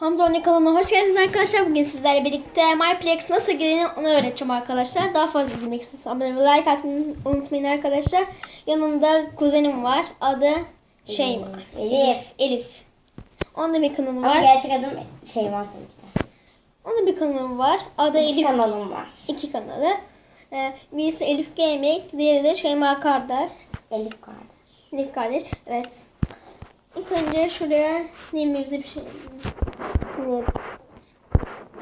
Hamza Oyunu kanalına hoş geldiniz arkadaşlar. Bugün sizlerle birlikte MyPlex nasıl girilini onu öğreteceğim arkadaşlar. Daha fazla bilmek istiyorsanız abone ve like atmayı unutmayın arkadaşlar. Yanımda kuzenim var. Adı Şeyma. Elif. Elif. Onun da bir kanalı Ama var. gerçek adım Şeyma tabii ki de. Onun da bir kanalı var. Adı İki Elif. kanalım var. İki kanalı. Ee, birisi Elif Gaming, diğeri de Şeyma Kardeş. Elif kardeş. Elif kardeş. Evet. İlk önce şuraya neyimize bir şey. Ne-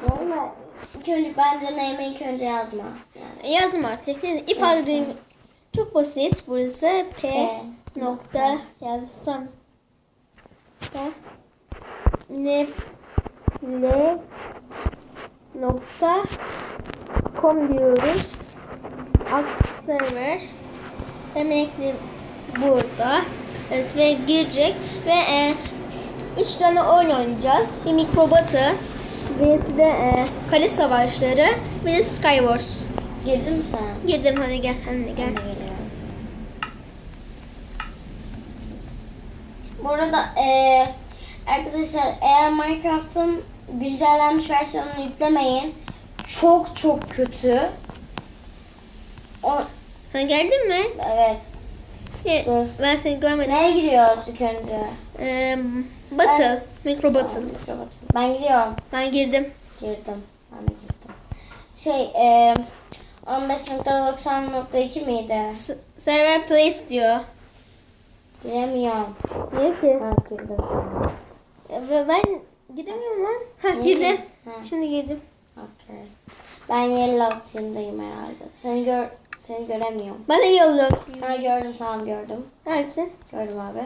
Valla ilk önce bence neyime ilk önce yazma. Yani. Yazdım artık. İp çok basit. Burası P P nokta yazsam. Ne ne nokta com diyoruz. Alt server emekli burada. Evet ve girecek ve e, üç tane oyun oynayacağız. Bir Mikrobot'u, birisi de e, Kale Savaşları, bir de Skywars. Girdin mi sen? Girdim hadi gel sen de gel. Bu arada eee, arkadaşlar eğer Minecraft'ın güncellenmiş versiyonunu yüklemeyin. Çok çok kötü. O, Sen geldin mi? evet. Dur. Ben seni görmedim. Neye giriyoruz ilk önce? Ee, battle. Mikro battle. Ben giriyorum. Ben girdim. Girdim. Ben de girdim. Şey, e, 15.90.2 miydi? S- server place diyor. Giremiyorum. Niye ki? Ha girdim. Ve ben giremiyorum lan. Ha Niye girdim. Ha. Şimdi girdim. Okay. Ben yellow team'dayım herhalde. Seni gör seni göremiyorum. Ben de yolluyorum. Ha gördüm tamam gördüm. Neredesin? Gördüm abi.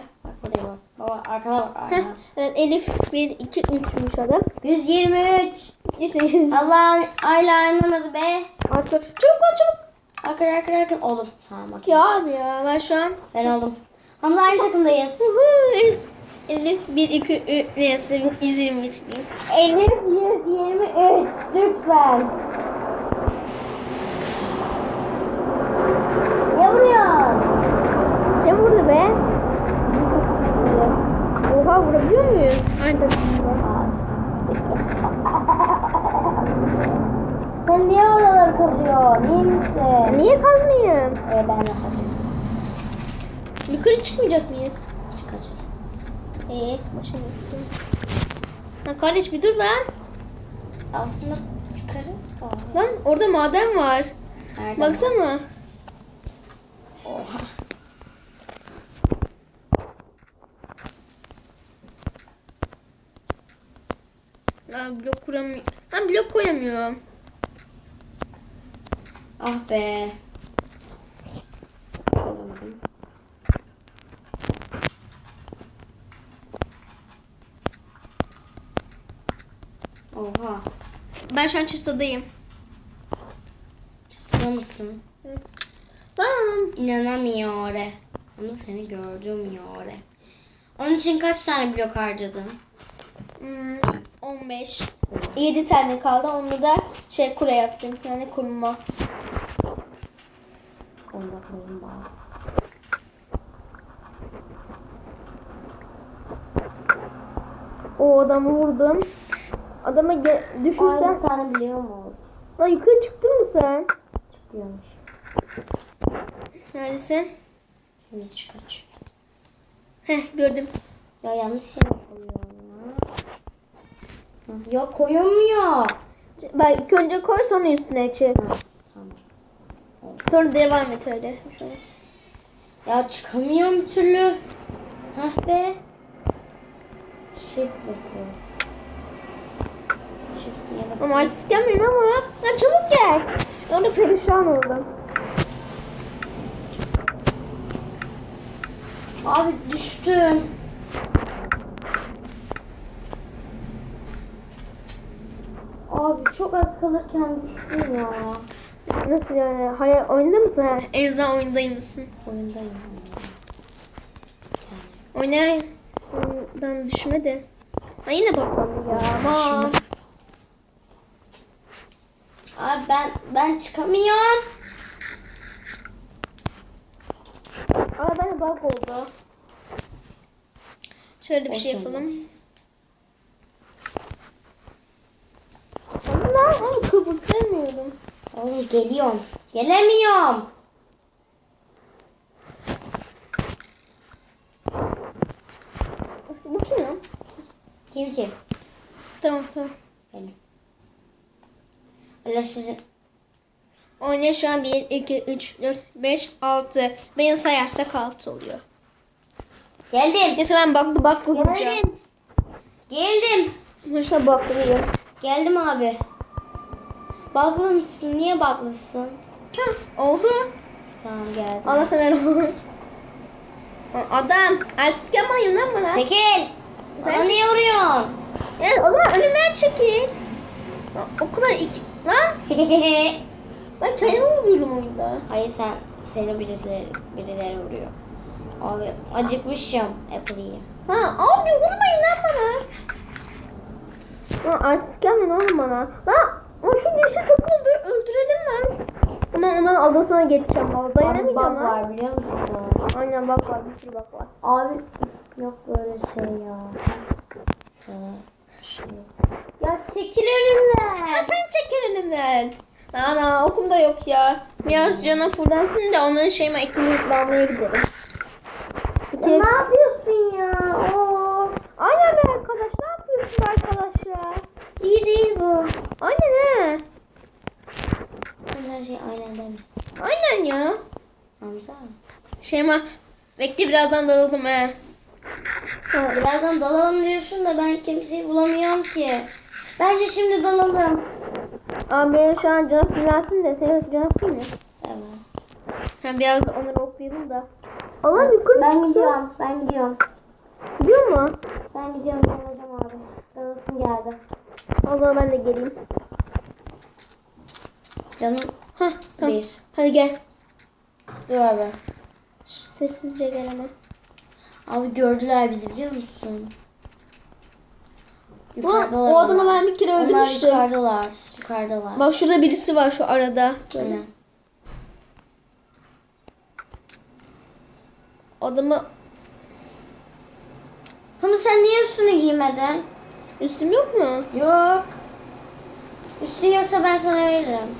Bak buradayım bak. Baba arkada bak. Heh, evet Elif 1, 2, 3'müş adam. 123. İşte 100. Allah ayla anlamadı be. Arka. Çabuk lan çabuk. Arkada arkada arkada. Olur. Tamam okey. Ya abi ya ben şu an. Ben oldum. Hamza aynı takımdayız. Elif. Elif 1, 2, 3 neyse 123 diyeyim. Elif 123. Lütfen. Ne vuruyorsun? Ne vurdu be? Oha vurabiliyor muyuz? Aynen. Sen niye oraları kazıyorsun? İyi misin? Niye kazmayayım? Ee, ben de kazıyorum. Yukarı çıkmayacak mıyız? Çıkacağız. Ee, başım istiyorum. Lan kardeş bir dur lan. Aslında çıkarız galiba. Lan orada maden var. Nereden? Baksana. Oha. Lan blok kuramıyorum. Lan blok koyamıyorum. Ah be. Oha. Ben şu an çıtadayım. Çıtır mısın? Lan İnanamıyorum. Ama seni gördüm yore. Onun için kaç tane blok harcadın? hmm, 15. 7 tane kaldı. Onu da şey kule yaptım. Yani kurma. Onu da bari. O adamı vurdum. Adama düşürsen. Aynı tane biliyor mu? Lan yukarı çıktın mı sen? Çıkıyormuş. Neredesin? Şimdi çıkaç. Heh gördüm. Ya yanlış yere koyuyorum ya. Yok koyulmuyor. Ben ilk önce koy sonra üstüne çek. Tamam. Sonra devam et öyle. Şöyle. Ya çıkamıyorum bir türlü. Hah be. Shift basıyor. Shift niye basıyor? Ama artist gelmeyin ama. Ya çabuk gel. Orada perişan oldum. Abi düştüm. Abi çok az kalırken düştüm ya. Nasıl yani? Hayır oyunda mısın? Ha? Azından oyundayım mısın? Oyundayım. Oynadan düşme de. Ha yine patladı ya. Aman. Abi ben ben çıkamıyorum. Aa ben bug oldu. Şöyle bir şey yapalım. Ama kıpırdamıyorum. Oğlum geliyorum. Gelemiyorum. Bu kim? Kim kim? Tamam tamam. Benim. Öyle sizin. Oynuyor şu an 1, 2, 3, 4, 5, 6. Beni sayarsak 6 oluyor. Geldim. Neyse ben baklı baklı. Geldim. Geldim. Mesela baklı vuruyorum. Geldim abi. Baklısın. Niye baklısın? Hah oldu. Tamam geldim. Allah sana rahmet. Adam artık yapmayın lan bana. Çekil. Sen- Bana niye vuruyorsun? Zaman önümden çekil. Lan O kadar iki... Lan ben kendime vuruyorum oyunda. Hayır sen seni birileri, birileri vuruyor. Abi acıkmışım. Apple yiyeyim. Ha abi vurmayın lan bana. Lan artık gelmeyin oğlum bana. Lan o şu topuğu böyle öldürelim lan. Ama onların adasına geçeceğim valla. Dayanamayacağım lan. var biliyor musun? Aynen bak var bir sürü bak var. Abi yok böyle şey ya. Şey. Ya çekil Ha önümden. sen çekil önümden. Ana okumda yok ya. Biraz canım fırlansın da onların şeyime ekmeği almaya gidelim. İki... ne yapıyorsun ya? Oo. Aynen be arkadaş ne yapıyorsun arkadaş ya? İyi değil bu. Aynen he. Her şey aynen deme. Aynen ya. Hamza. Şeyma bekle birazdan dalalım he. Ha, birazdan dalalım diyorsun da ben kimseyi bulamıyorum ki. Bence şimdi dalalım. Abi benim şu an canım fırlansın da senin canım fırlansın Evet. Hem biraz onları okuyalım da. Allah yukarı Ben çıkıyor. gidiyorum. Ben gidiyorum. Gidiyor mu? Ben gidiyorum. Dalacağım abi. Dalasım geldi. O zaman ben de geleyim. Canım Hah tamam. bir. Hadi gel. Dur abi. Şş, Sessizce gel ama. Abi gördüler bizi biliyor musun? Ulan, o adamı ben bir kere Onlar öldürmüştüm. yukarıdalar. Yukarıdalar. Bak şurada birisi var şu arada. Böyle. Adamı Ama sen niye üstünü giymedin? üstüm yok mu? Yok. Üstün yoksa ben sana veririm.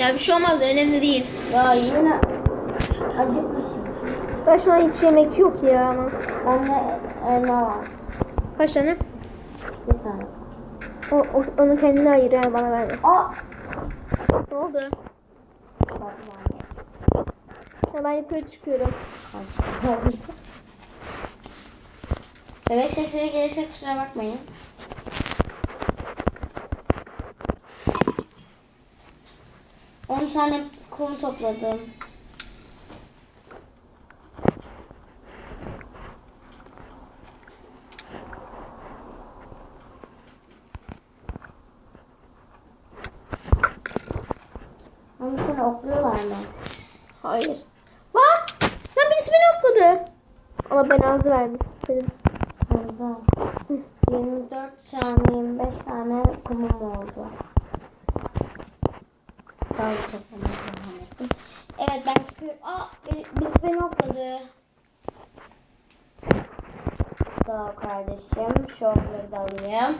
Ya bir şey olmaz önemli değil. Ya yine acıkmışım. Ben şu an hiç yemek yok ya ama. Bende elma var. Kaç tane? Bir tane. O, o, onu kendine ayır yani bana verme. Aa. Ne oldu? Ben yukarı çıkıyorum. Bebek sesleri gelirse kusura bakmayın. Tane kum topladım. Ama seni okluyorlar mı? Hayır. Lan! Lan birisi beni okladı. Allah belanızı vermiş. Benim. Fazla. 24 tane 25 tane kumum oldu. Daha bir ettim. Evet ben çıkıyorum. Aa beni- biz beni okladı. Sağ kardeşim. Şu okları da alayım.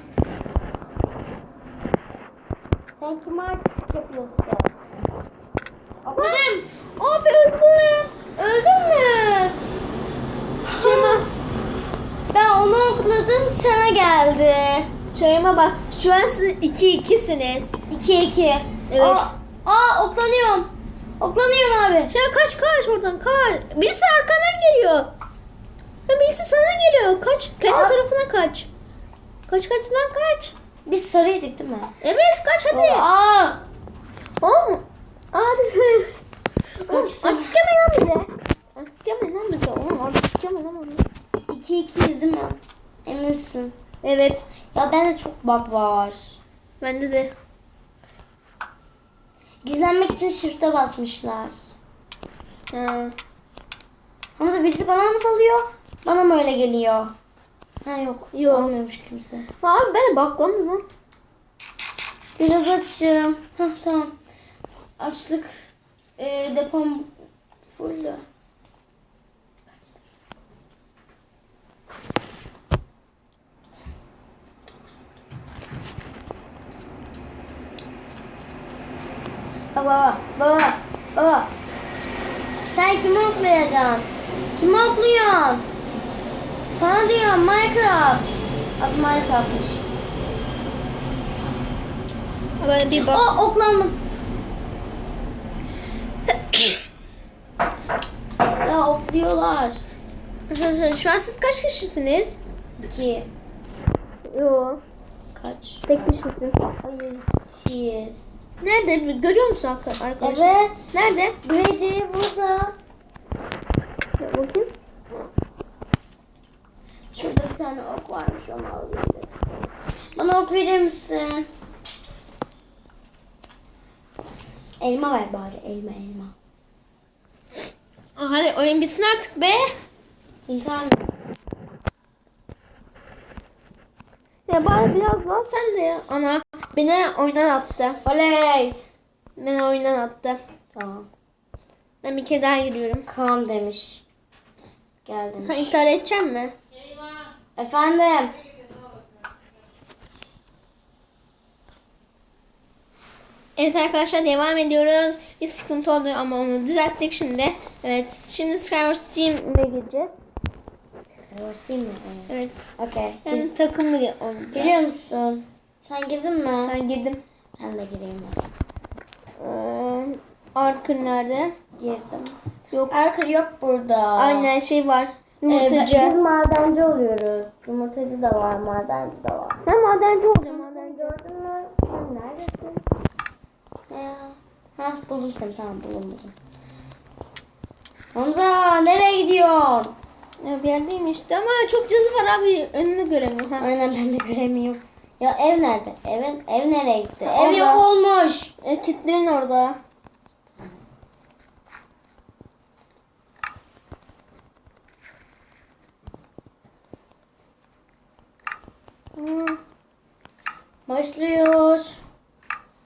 Sen kim artık yapıyorsun? Okladım. Abi öldüm. Öldün mü? Şeyma. Ben onu okladım sana geldi. Şeyma bak şu an siz 2-2'siniz. 2-2. Evet. Aa, aa oklanıyorum. Oklanıyorum abi. Şeyma kaç kaç oradan kaç. Birisi arkandan geliyor. Birisi sana geliyor. Kaç. Kendi Aa. tarafına kaç. Kaç kaç lan kaç. Biz sarıydık değil mi? Evet kaç hadi. Aa. Oğlum. Hadi. Kaçtım. sıkamayın lan bize. Sıkamayın lan bize. Oğlum sıkamayın lan onu. 2-2'yiz değil mi? Eminsin. Evet. Ya bende çok bug var. Bende de. Gizlenmek için shift'e basmışlar. Ha. Ama da birisi bana mı kalıyor? Bana mı öyle geliyor? Ha yok. Yok. Olmuyormuş kimse. Abi ben de baklandım lan. Biraz açım. Hah tamam. Açlık. E, depom full. Baba. Baba. Baba. Sen kimi oklayacaksın? Kimi okluyorsun? Sana diyorum Minecraft. Adı Minecraft'mış. Ben bir bak. Aa oklandım. ya okluyorlar. Şu an siz kaç kişisiniz? İki. Yo. Kaç? Tek kişisin. Hayır. İkiyiz. Nerede? Görüyor musun arka- arkadaşlar? Evet. Nerede? Grady burada. Bir Bakayım. Şurada bir tane ok varmış onu alayım dedim. Bana ok verir misin? Elma ver bari elma elma. Aa, Hadi oyun bitsin artık be. İnsan Ya bari biraz daha sen de ya. Ana beni oyundan attı. Oley. Beni oyundan attı. Tamam. Ben bir kere daha giriyorum. Kaan demiş. Gel Sen demiş. intihar edecek mi? Efendim. Evet arkadaşlar devam ediyoruz. Bir sıkıntı oldu ama onu düzelttik şimdi. Evet şimdi Skywars Team'e gireceğiz. Yavaş değil mi? Evet. Evet. Okey. Yani takımlı oynayacağız. Giriyor musun? Sen girdin mi? Ben girdim. Ben de gireyim. Ee, Arker nerede? Girdim. Yok. Arker yok burada. Aynen şey var. Ee, Yumurtacı. biz madenci oluyoruz. Yumurtacı da var, madenci de var. ben madenci. Sen Madenci. gördün mü? Sen neredesin? Ya. Hah buldum seni tamam buldum buldum. Hamza nereye gidiyorsun? Ya bir yerdeyim işte ama çok cızı var abi. Önünü göremiyorum. Ha. Aynen ben de göremiyorum. Ya ev nerede? Evin ev nereye gitti? Ev Orada. yok olmuş. E, kitlerin orada. Başlıyor.